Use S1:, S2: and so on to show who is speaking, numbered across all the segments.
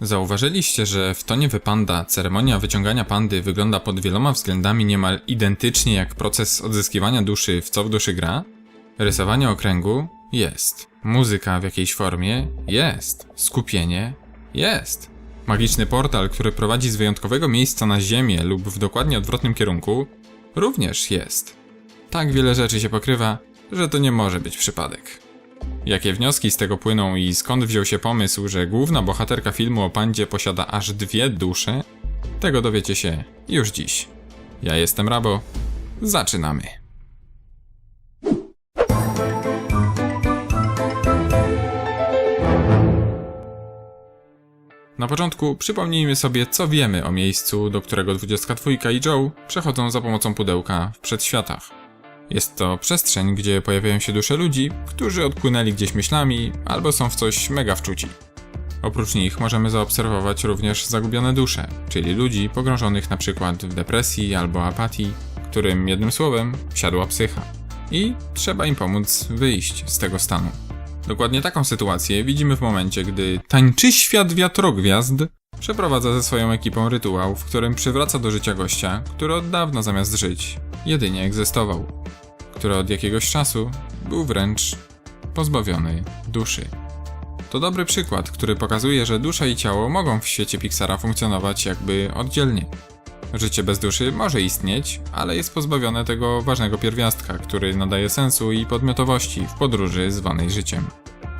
S1: Zauważyliście, że w Tonie Wypanda ceremonia wyciągania pandy wygląda pod wieloma względami niemal identycznie jak proces odzyskiwania duszy w Co w duszy gra? Rysowanie okręgu? Jest. Muzyka w jakiejś formie? Jest. Skupienie? Jest. Magiczny portal, który prowadzi z wyjątkowego miejsca na Ziemię lub w dokładnie odwrotnym kierunku? Również jest. Tak wiele rzeczy się pokrywa, że to nie może być przypadek. Jakie wnioski z tego płyną i skąd wziął się pomysł, że główna bohaterka filmu o pandzie posiada aż dwie dusze? Tego dowiecie się już dziś. Ja jestem Rabo. Zaczynamy. Na początku przypomnijmy sobie, co wiemy o miejscu, do którego 22 i Joe przechodzą za pomocą pudełka w przedświatach. Jest to przestrzeń, gdzie pojawiają się dusze ludzi, którzy odpłynęli gdzieś myślami albo są w coś mega wczuci. Oprócz nich możemy zaobserwować również zagubione dusze, czyli ludzi pogrążonych przykład w depresji albo apatii, którym jednym słowem siadła psycha. I trzeba im pomóc wyjść z tego stanu. Dokładnie taką sytuację widzimy w momencie, gdy tańczy świat wiatrogwiazd przeprowadza ze swoją ekipą rytuał, w którym przywraca do życia gościa, który od dawna zamiast żyć, jedynie egzystował, który od jakiegoś czasu był wręcz pozbawiony duszy. To dobry przykład, który pokazuje, że dusza i ciało mogą w świecie Pixara funkcjonować jakby oddzielnie. Życie bez duszy może istnieć, ale jest pozbawione tego ważnego pierwiastka, który nadaje sensu i podmiotowości w podróży zwanej życiem.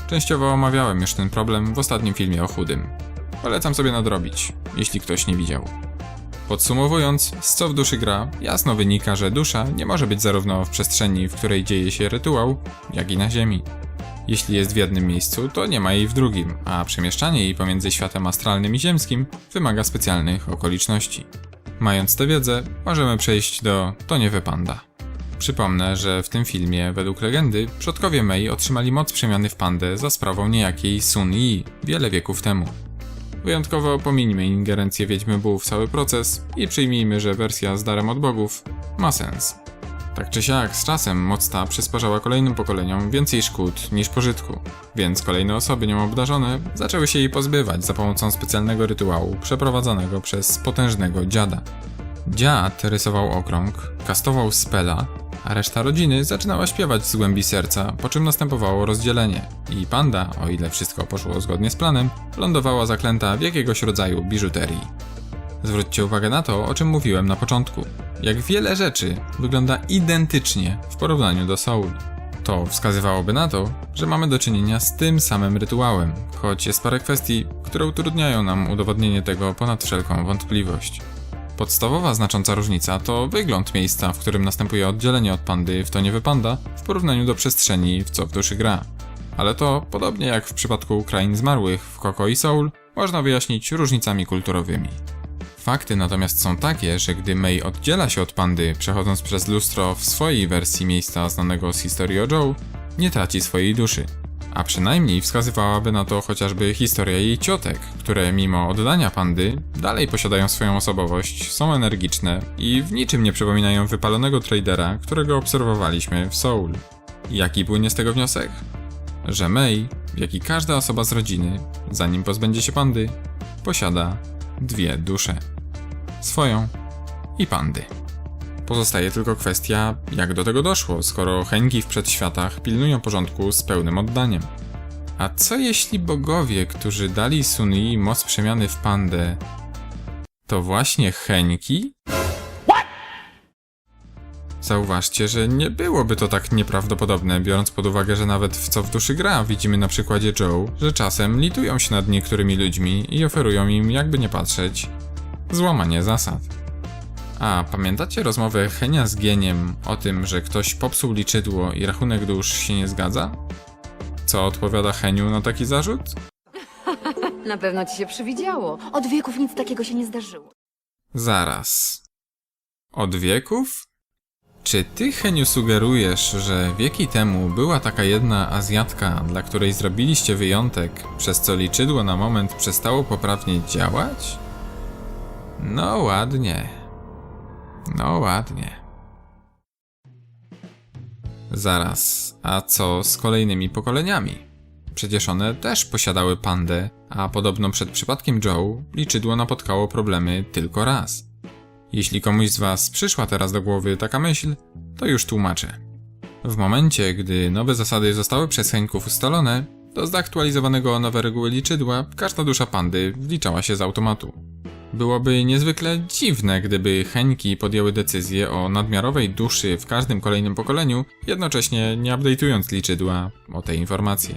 S1: Częściowo omawiałem już ten problem w ostatnim filmie o chudym. Polecam sobie nadrobić, jeśli ktoś nie widział. Podsumowując, z co w duszy gra, jasno wynika, że dusza nie może być zarówno w przestrzeni, w której dzieje się rytuał, jak i na Ziemi. Jeśli jest w jednym miejscu, to nie ma jej w drugim, a przemieszczanie jej pomiędzy światem astralnym i ziemskim wymaga specjalnych okoliczności. Mając tę wiedzę, możemy przejść do To nie wypanda. Przypomnę, że w tym filmie, według legendy, przodkowie Mei otrzymali moc przemiany w pandę za sprawą niejakiej Sun Yi wiele wieków temu. Wyjątkowo pomińmy ingerencję Wiedźmy Buł w cały proces i przyjmijmy, że wersja z darem od bogów ma sens. Tak czy siak, z czasem moc ta przysparzała kolejnym pokoleniom więcej szkód niż pożytku, więc kolejne osoby nią obdarzone zaczęły się jej pozbywać za pomocą specjalnego rytuału przeprowadzanego przez potężnego dziada. Dziad rysował okrąg, kastował spela, a reszta rodziny zaczynała śpiewać z głębi serca, po czym następowało rozdzielenie i panda, o ile wszystko poszło zgodnie z planem, lądowała zaklęta w jakiegoś rodzaju biżuterii. Zwróćcie uwagę na to, o czym mówiłem na początku. Jak wiele rzeczy wygląda identycznie w porównaniu do Soul. To wskazywałoby na to, że mamy do czynienia z tym samym rytuałem, choć jest parę kwestii, które utrudniają nam udowodnienie tego ponad wszelką wątpliwość. Podstawowa znacząca różnica to wygląd miejsca, w którym następuje oddzielenie od pandy w tonie wypanda w porównaniu do przestrzeni, w co w duszy gra. Ale to, podobnie jak w przypadku krain zmarłych w Coco i Soul, można wyjaśnić różnicami kulturowymi. Fakty natomiast są takie, że gdy May oddziela się od pandy, przechodząc przez lustro w swojej wersji miejsca znanego z historii o Joe, nie traci swojej duszy. A przynajmniej wskazywałaby na to chociażby historia jej ciotek, które mimo oddania pandy dalej posiadają swoją osobowość, są energiczne i w niczym nie przypominają wypalonego tradera, którego obserwowaliśmy w Soul. Jaki płynie z tego wniosek? Że May, jak i każda osoba z rodziny, zanim pozbędzie się pandy, posiada dwie dusze. Swoją i pandy. Pozostaje tylko kwestia, jak do tego doszło, skoro Henki w przedświatach pilnują porządku z pełnym oddaniem. A co jeśli bogowie, którzy dali Sunyi moc przemiany w pandę, to właśnie Henki? Zauważcie, że nie byłoby to tak nieprawdopodobne, biorąc pod uwagę, że nawet w co w duszy gra widzimy na przykładzie Joe, że czasem litują się nad niektórymi ludźmi i oferują im, jakby nie patrzeć, złamanie zasad. A pamiętacie rozmowę Henia z Gieniem o tym, że ktoś popsuł liczydło i rachunek dusz się nie zgadza? Co odpowiada Heniu na taki zarzut?
S2: Na pewno ci się przywidziało.
S3: Od wieków nic takiego się nie zdarzyło.
S1: Zaraz. Od wieków? Czy ty, Heniu, sugerujesz, że wieki temu była taka jedna Azjatka, dla której zrobiliście wyjątek, przez co liczydło na moment przestało poprawnie działać? No ładnie. No ładnie. Zaraz, a co z kolejnymi pokoleniami? przecież one też posiadały pandę, a podobno przed przypadkiem Joe liczydło napotkało problemy tylko raz. Jeśli komuś z Was przyszła teraz do głowy taka myśl, to już tłumaczę. W momencie, gdy nowe zasady zostały przez Heńków ustalone, do zaktualizowanego o nowe reguły liczydła każda dusza pandy wliczała się z automatu. Byłoby niezwykle dziwne, gdyby Heńki podjęły decyzję o nadmiarowej duszy w każdym kolejnym pokoleniu, jednocześnie nie update'ując liczydła o te informacje.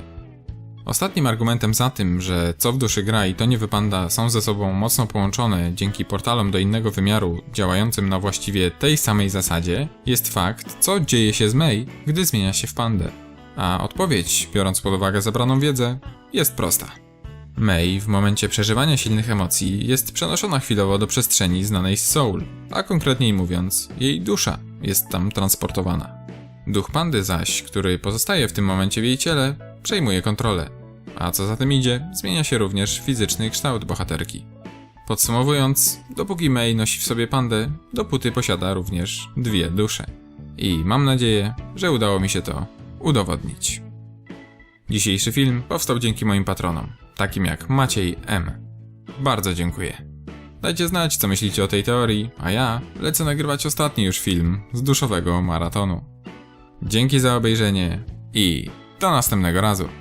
S1: Ostatnim argumentem za tym, że co w duszy gra i to nie wypanda są ze sobą mocno połączone dzięki portalom do innego wymiaru działającym na właściwie tej samej zasadzie, jest fakt, co dzieje się z Mei, gdy zmienia się w pandę. A odpowiedź, biorąc pod uwagę zebraną wiedzę, jest prosta. Mei w momencie przeżywania silnych emocji jest przenoszona chwilowo do przestrzeni znanej z Soul, a konkretniej mówiąc, jej dusza jest tam transportowana. Duch pandy zaś, który pozostaje w tym momencie w jej ciele, przejmuje kontrolę, a co za tym idzie, zmienia się również fizyczny kształt bohaterki. Podsumowując, dopóki Mei nosi w sobie pandę, dopóty posiada również dwie dusze. I mam nadzieję, że udało mi się to udowodnić. Dzisiejszy film powstał dzięki moim patronom, takim jak Maciej M. Bardzo dziękuję. Dajcie znać, co myślicie o tej teorii, a ja lecę nagrywać ostatni już film z duszowego maratonu. Dzięki za obejrzenie i do następnego razu.